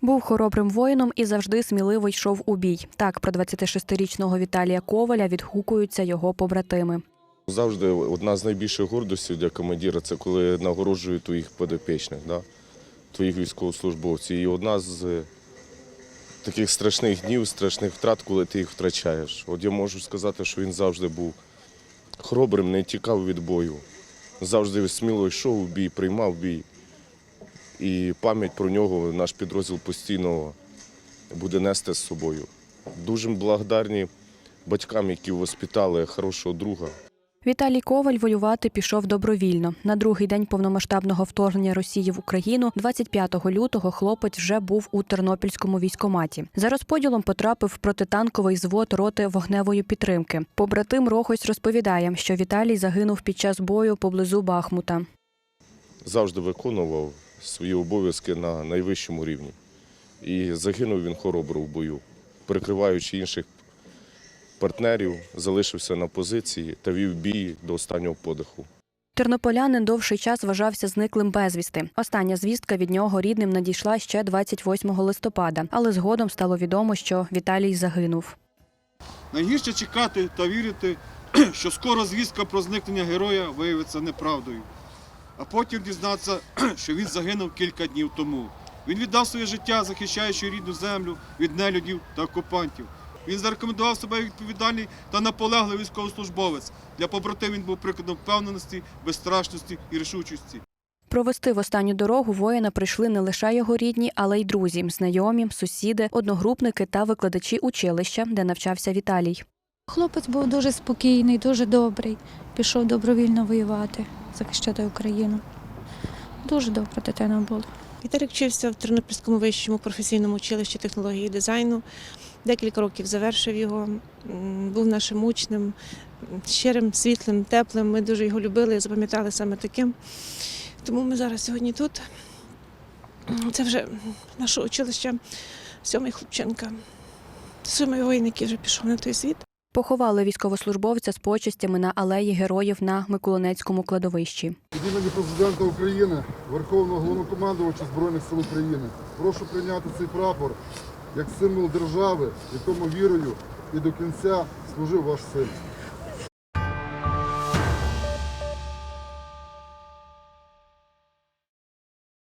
Був хоробрим воїном і завжди сміливо йшов у бій. Так про 26-річного Віталія Коваля відгукуються його побратими. Завжди одна з найбільших гордостей для командира це коли нагороджують твоїх подопічних, да? твоїх військовослужбовців. І одна з е, таких страшних днів, страшних втрат, коли ти їх втрачаєш. От я можу сказати, що він завжди був хоробрим, не тікав від бою. Завжди сміло йшов у бій, приймав бій. І пам'ять про нього наш підрозділ постійно буде нести з собою. Дуже благодарні батькам, які воспитали хорошого друга. Віталій Коваль воювати пішов добровільно. На другий день повномасштабного вторгнення Росії в Україну, 25 лютого, хлопець вже був у Тернопільському військоматі. За розподілом потрапив в протитанковий звод роти вогневої підтримки. Побратим Рохось розповідає, що Віталій загинув під час бою поблизу Бахмута. завжди виконував свої обов'язки на найвищому рівні. І загинув він хоробро в бою, прикриваючи інших партнерів, залишився на позиції та вів бій до останнього подиху. Тернополянин довший час вважався зниклим безвісти. Остання звістка від нього рідним надійшла ще 28 листопада, але згодом стало відомо, що Віталій загинув. Найгірше чекати та вірити, що скоро звістка про зникнення героя виявиться неправдою. А потім дізнатися, що він загинув кілька днів тому. Він віддав своє життя, захищаючи рідну землю від нелюдів та окупантів. Він зарекомендував себе відповідальний та наполеглий військовослужбовець. Для побратим він був прикладом впевненості, безстрашності і рішучості. Провести в останню дорогу воїна прийшли не лише його рідні, але й друзі, знайомі, сусіди, одногрупники та викладачі училища, де навчався Віталій. Хлопець був дуже спокійний, дуже добрий. Пішов добровільно воювати, захищати Україну. Дуже добра дитина була. Віталік вчився в Тернопільському вищому професійному училищі технології і дизайну. Декілька років завершив його, був нашим учнем, щирим, світлим, теплим. Ми дуже його любили і запам'ятали саме таким. Тому ми зараз сьогодні тут. Це вже наше училище сьомий хлопченка. Сьомий воїн, який вже пішов на той світ. Поховали військовослужбовця з почестями на алеї героїв на Миколинецькому кладовищі. Від імені президента України, Верховного головнокомандувача Збройних сил України, прошу прийняти цей прапор як символ держави, якому вірою і до кінця служив ваш син.